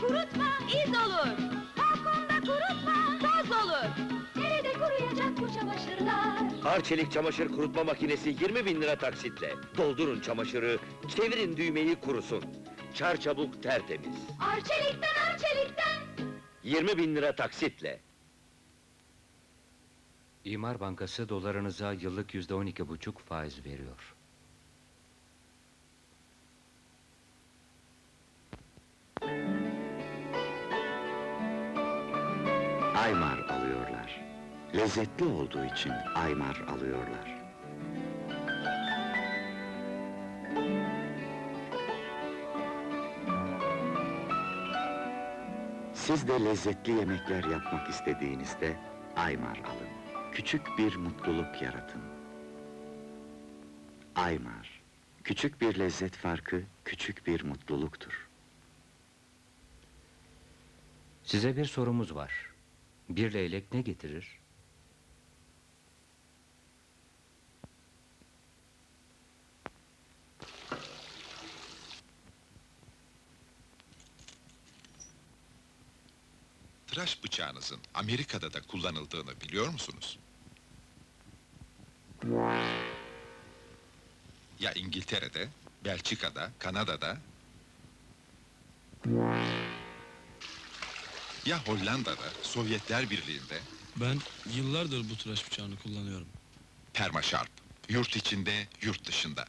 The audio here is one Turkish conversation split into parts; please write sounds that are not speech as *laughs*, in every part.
kurutma, iz olur. Balkonda kurutma, toz olur. Nerede kuruyacak bu çamaşırlar? Arçelik çamaşır kurutma makinesi 20 bin lira taksitle. Doldurun çamaşırı, çevirin düğmeyi kurusun. Çar çabuk tertemiz. Arçelikten, arçelikten. 20 bin lira taksitle. İmar Bankası dolarınıza yıllık yüzde on iki buçuk faiz veriyor. Aymar alıyorlar. Lezzetli olduğu için Aymar alıyorlar. Siz de lezzetli yemekler yapmak istediğinizde Aymar alın. Küçük bir mutluluk yaratın. Aymar. Küçük bir lezzet farkı, küçük bir mutluluktur. Size bir sorumuz var. Bir leylek ne getirir? Tıraş bıçağınızın Amerika'da da kullanıldığını biliyor musunuz? Ya İngiltere'de, Belçika'da, Kanada'da? Ya Hollanda'da, Sovyetler Birliği'nde? Ben yıllardır bu tıraş bıçağını kullanıyorum. Permaşarp, yurt içinde, yurt dışında.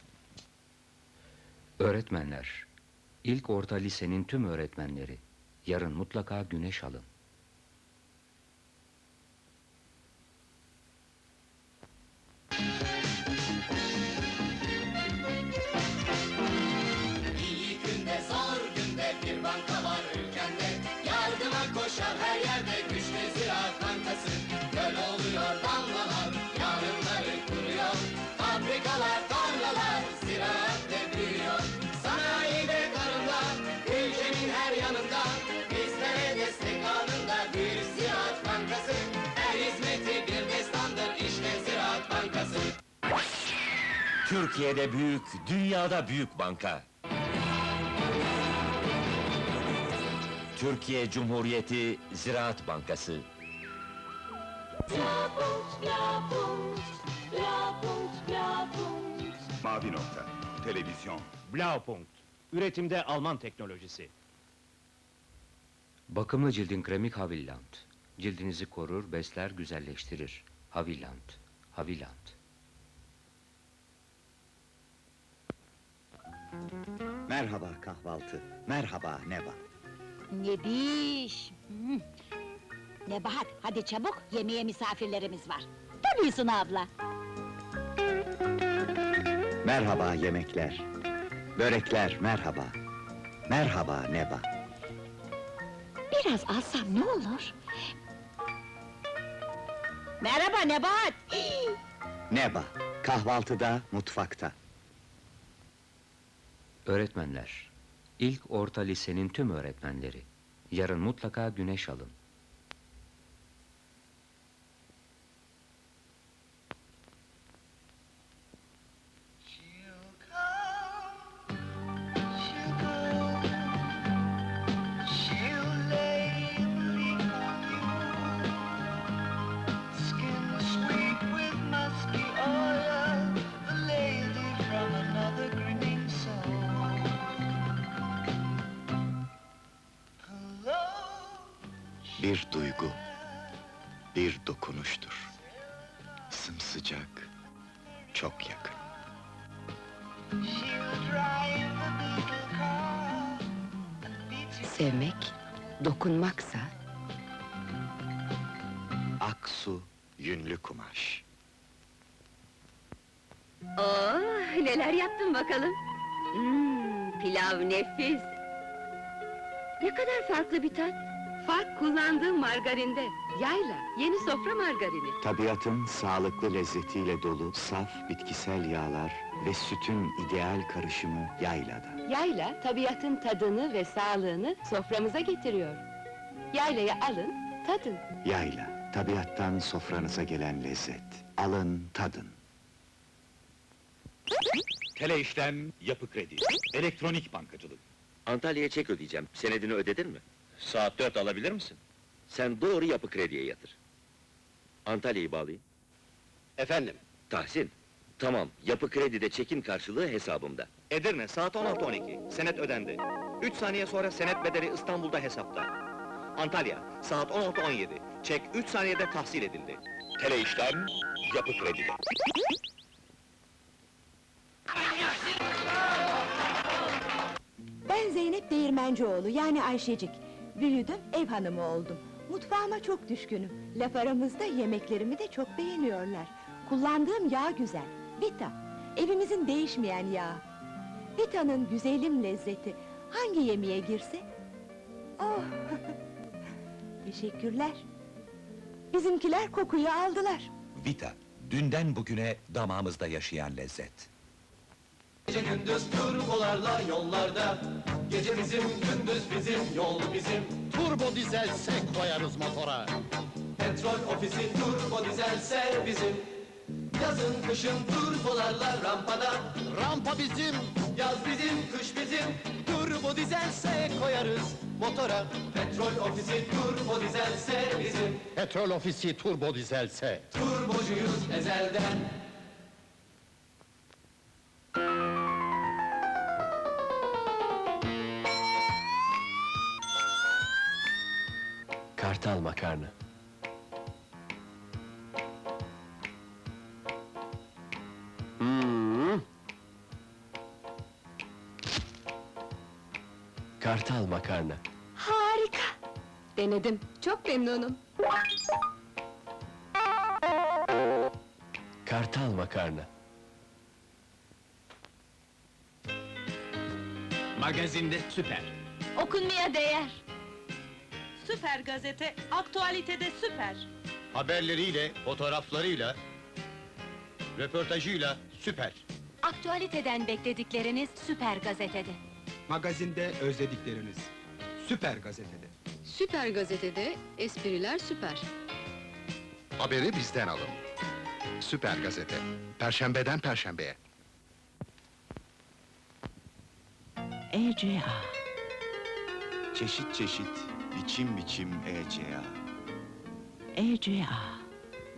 Öğretmenler. İlk orta lisenin tüm öğretmenleri. Yarın mutlaka güneş alın. Türkiye'de büyük, dünyada büyük banka. Türkiye Cumhuriyeti Ziraat Bankası. Mavi nokta. Televizyon. Blaupunkt. Üretimde Alman teknolojisi. Bakımlı cildin kremik Havilland. Cildinizi korur, besler, güzelleştirir. Havilland. Havilland. Merhaba kahvaltı, merhaba Neva. Nebiş! Hmm. Nebahat, hadi çabuk, yemeğe misafirlerimiz var. Tabii Suna abla. Merhaba yemekler. Börekler merhaba. Merhaba Neva. Biraz alsam ne olur? Merhaba Nebahat! Neva. Kahvaltıda, mutfakta. Öğretmenler. İlk orta lisenin tüm öğretmenleri. Yarın mutlaka güneş alın. Bir duygu, bir dokunuştur. Sımsıcak, çok yakın. Sevmek, dokunmaksa... Aksu, yünlü kumaş. Oo, neler yaptın bakalım? Hmm, pilav nefis. Ne kadar farklı bir tat. Fark kullandığım margarinde. Yayla, yeni sofra margarini. Tabiatın sağlıklı lezzetiyle dolu saf bitkisel yağlar ve sütün ideal karışımı yaylada. Yayla, tabiatın tadını ve sağlığını soframıza getiriyor. Yaylayı alın, tadın. Yayla, tabiattan sofranıza gelen lezzet. Alın, tadın. Tele işlem, yapı kredi. Elektronik bankacılık. Antalya'ya çek ödeyeceğim. Senedini ödedin mi? Saat dört alabilir misin? Sen doğru yapı krediye yatır. Antalya'yı bağlayayım. Efendim, Tahsin. Tamam, yapı kredide çekim karşılığı hesabımda. Edirne saat 16.12. Senet ödendi. 3 saniye sonra senet bedeli İstanbul'da hesapta. Antalya saat 16.17. Çek 3 saniyede tahsil edildi. Tele işlem, yapı kredide. Ben Zeynep Değirmencioğlu, yani Ayşecik. Büyüdüm, ev hanımı oldum. Mutfağıma çok düşkünüm. Laf aramızda yemeklerimi de çok beğeniyorlar. Kullandığım yağ güzel, Vita. Evimizin değişmeyen yağı. Vita'nın güzelim lezzeti, hangi yemeğe girse... Oh! *laughs* Teşekkürler. Bizimkiler kokuyu aldılar. Vita, dünden bugüne damağımızda yaşayan lezzet. Gece gündüz turbolarla yollarda Gece bizim gündüz bizim yol bizim. Turbo dizelse koyarız motora. Petrol ofisi turbo dizelse bizim. Yazın kışın turbolarla rampada. Rampa bizim. Yaz bizim kış bizim. Turbo dizelse koyarız motora. Petrol ofisi turbo dizelse bizim. Petrol ofisi turbo dizelse. Turbocuyuz ezelden Kartal makarna. Hmm. Kartal makarna. Harika! Denedim, çok memnunum. Kartal makarna. Magazinde süper. Okunmaya değer. Süper gazete, aktualitede süper. Haberleriyle, fotoğraflarıyla, röportajıyla süper. Aktualiteden bekledikleriniz Süper Gazete'de. Magazinde özledikleriniz. Süper gazetede. Süper gazetede espriler süper. Haberi bizden alın. Süper Gazete. Perşembeden Perşembeye. ECA. Çeşit çeşit, biçim biçim ECA. ECA.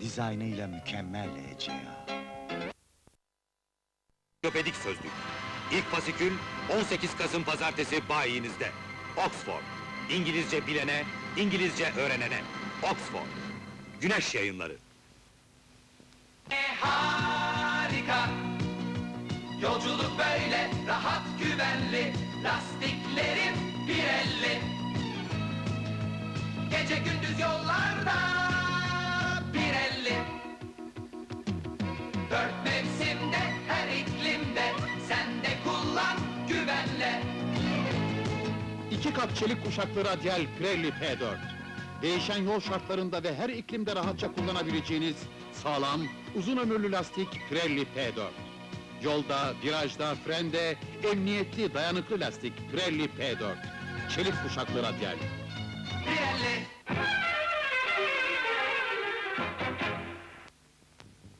Dizaynıyla mükemmel ECA. Ensiklopedik sözlük. İlk fasikül 18 Kasım Pazartesi bayinizde. Oxford. İngilizce bilene, İngilizce öğrenene. Oxford. Güneş yayınları. harika Yolculuk böyle rahat güvenli Lastiklerim Pirelli Gece gündüz yollarda Pirelli Dört mevsimde her iklimde Sen de kullan güvenle İki kat çelik kuşaklı radyal Pirelli P4. Değişen yol şartlarında ve her iklimde rahatça kullanabileceğiniz sağlam, uzun ömürlü lastik Pirelli P4. Yolda, virajda, frende emniyetli, dayanıklı lastik Pirelli P4. Çelik kuşaklı radyal.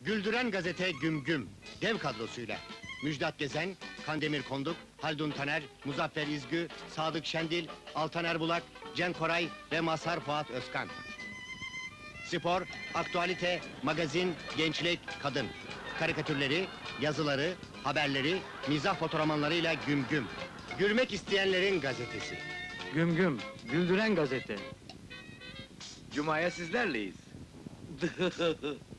Güldüren gazete Güm Güm, dev kadrosuyla. Müjdat Gezen, Kandemir Konduk, Haldun Taner, Muzaffer İzgü, Sadık Şendil, Altaner Bulak, Cem Koray ve Mazhar Fuat Özkan. Spor, aktualite, magazin, gençlik, kadın. Karikatürleri, yazıları, haberleri, mizah fotoğramanlarıyla Güm Güm. Gülmek isteyenlerin gazetesi. Güm güm, güldüren gazete. Cuma'ya sizlerleyiz. *laughs*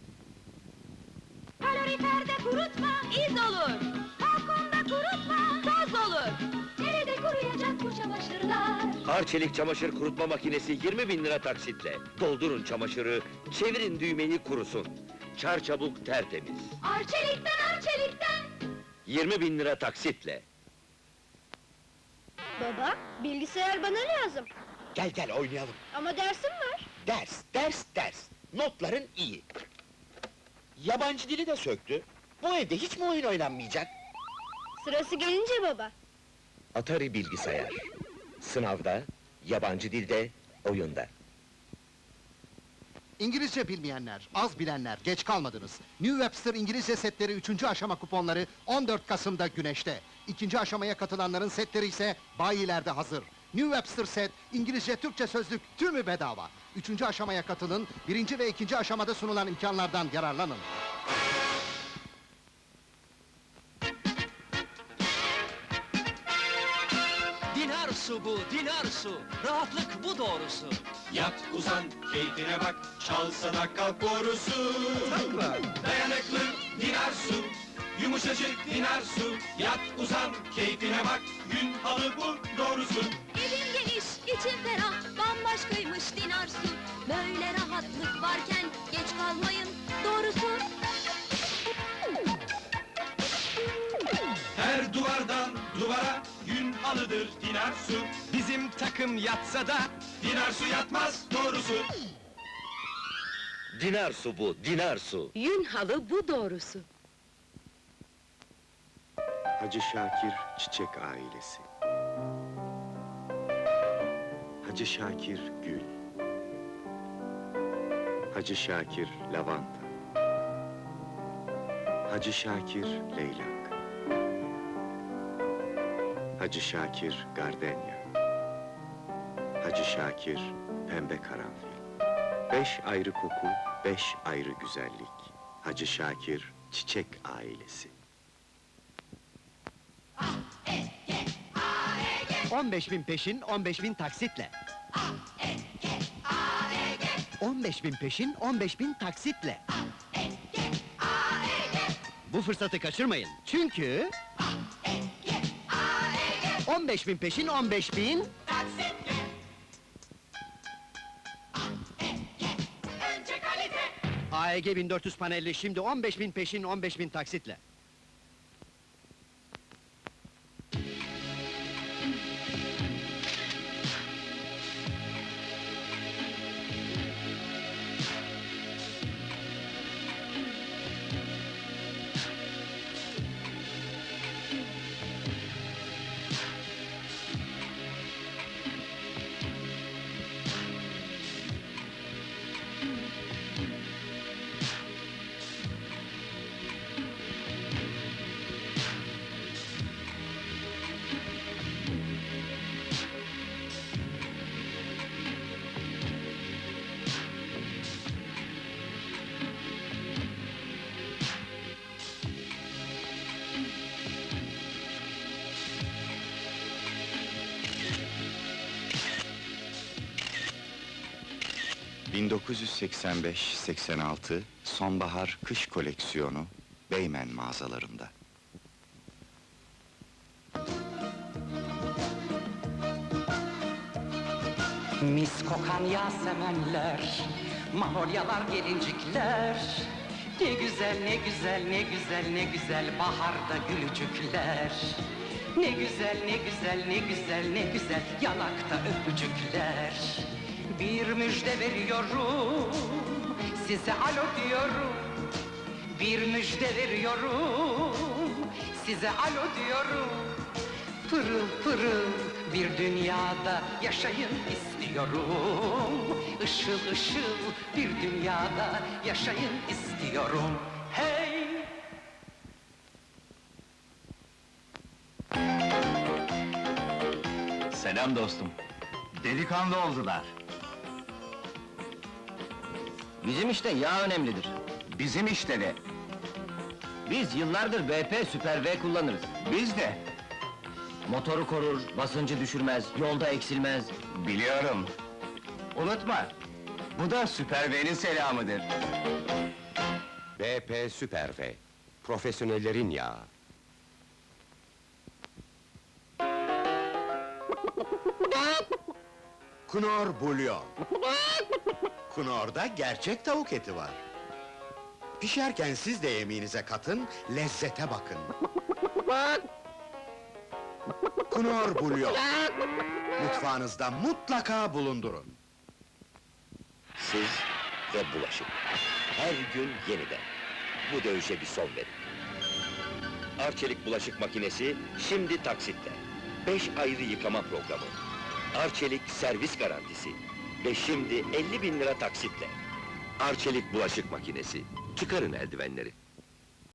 Kurutma, iz olur. Balkonda kurutma, toz olur. Nerede kuruyacak bu çamaşırlar? Arçelik çamaşır kurutma makinesi 20 bin lira taksitle. Doldurun çamaşırı, çevirin düğmeyi kurusun. Çar çabuk tertemiz. Arçelikten, arçelikten! 20 bin lira taksitle. Baba, bilgisayar bana lazım. Gel gel oynayalım. Ama dersim var. Ders, ders, ders. Notların iyi. Yabancı dili de söktü. Bu evde hiç mi oyun oynanmayacak? Sırası gelince baba. Atari bilgisayar. Sınavda, yabancı dilde, oyunda. İngilizce bilmeyenler, az bilenler, geç kalmadınız. New Webster İngilizce setleri 3. aşama kuponları 14 Kasım'da Güneş'te. İkinci aşamaya katılanların setleri ise bayilerde hazır. New Webster Set, İngilizce Türkçe sözlük tümü bedava. Üçüncü aşamaya katılın, birinci ve ikinci aşamada sunulan imkanlardan yararlanın. Su bu, dinar su. Rahatlık bu doğrusu. Yat uzan, keyfine bak, çal sana kalk borusu. Dayanıklı dinar su, yumuşacık dinar su. Yat uzan, keyfine bak, gün halı bu doğrusu. Evim geniş, içim ferah, bambaşkaymış dinar su. Böyle rahatlık varken geç kalmayın, doğrusu. Her duvardan duvara gün halıdır dinar su. Bizim takım yatsa da dinar su yatmaz doğrusu. Dinar su bu, dinar su. Yün halı bu doğrusu. Hacı Şakir Çiçek Ailesi Hacı Şakir Gül Hacı Şakir Lavanta Hacı Şakir Leylak Hacı Şakir Gardenya Hacı Şakir Pembe Karanfil Beş ayrı koku, beş ayrı güzellik Hacı Şakir Çiçek Ailesi 15 bin peşin, 15 bin taksitle. 15 bin peşin, 15 bin taksitle. Bu fırsatı kaçırmayın. Çünkü... 15 bin peşin, 15 bin... AEG 1400 panelli şimdi 15 bin peşin, 15 bin taksitle. ...1985-86 sonbahar kış koleksiyonu Beymen mağazalarında. Mis kokan yasemenler, maholyalar gelincikler. Ne güzel, ne güzel, ne güzel, ne güzel baharda gülücükler. Ne güzel, ne güzel, ne güzel, ne güzel yanakta öpücükler. Bir müjde veriyorum, size alo diyorum. Bir müjde veriyorum, size alo diyorum. Pırıl pırıl bir dünyada yaşayın istiyorum. Işıl ışıl bir dünyada yaşayın istiyorum. Hey! Selam dostum. Delikanlı oldular. Bizim işte yağ önemlidir. Bizim işte de. Biz yıllardır BP Süper V kullanırız. Biz de. Motoru korur, basıncı düşürmez, yolda eksilmez. Biliyorum. Unutma. Bu da Süper V'nin selamıdır. BP Süper V. Profesyonellerin yağı. *laughs* Knor bulyon. *laughs* Knor'da gerçek tavuk eti var. Pişerken siz de yemeğinize katın, lezzete bakın. Knor bulyon. Mutfağınızda mutlaka bulundurun. Siz ve bulaşık. Her gün yeniden. Bu dövüşe bir son verin. Arçelik bulaşık makinesi şimdi taksitle. Beş ayrı yıkama programı. Arçelik servis garantisi. Ve şimdi 50 bin lira taksitle. Arçelik bulaşık makinesi. Çıkarın eldivenleri.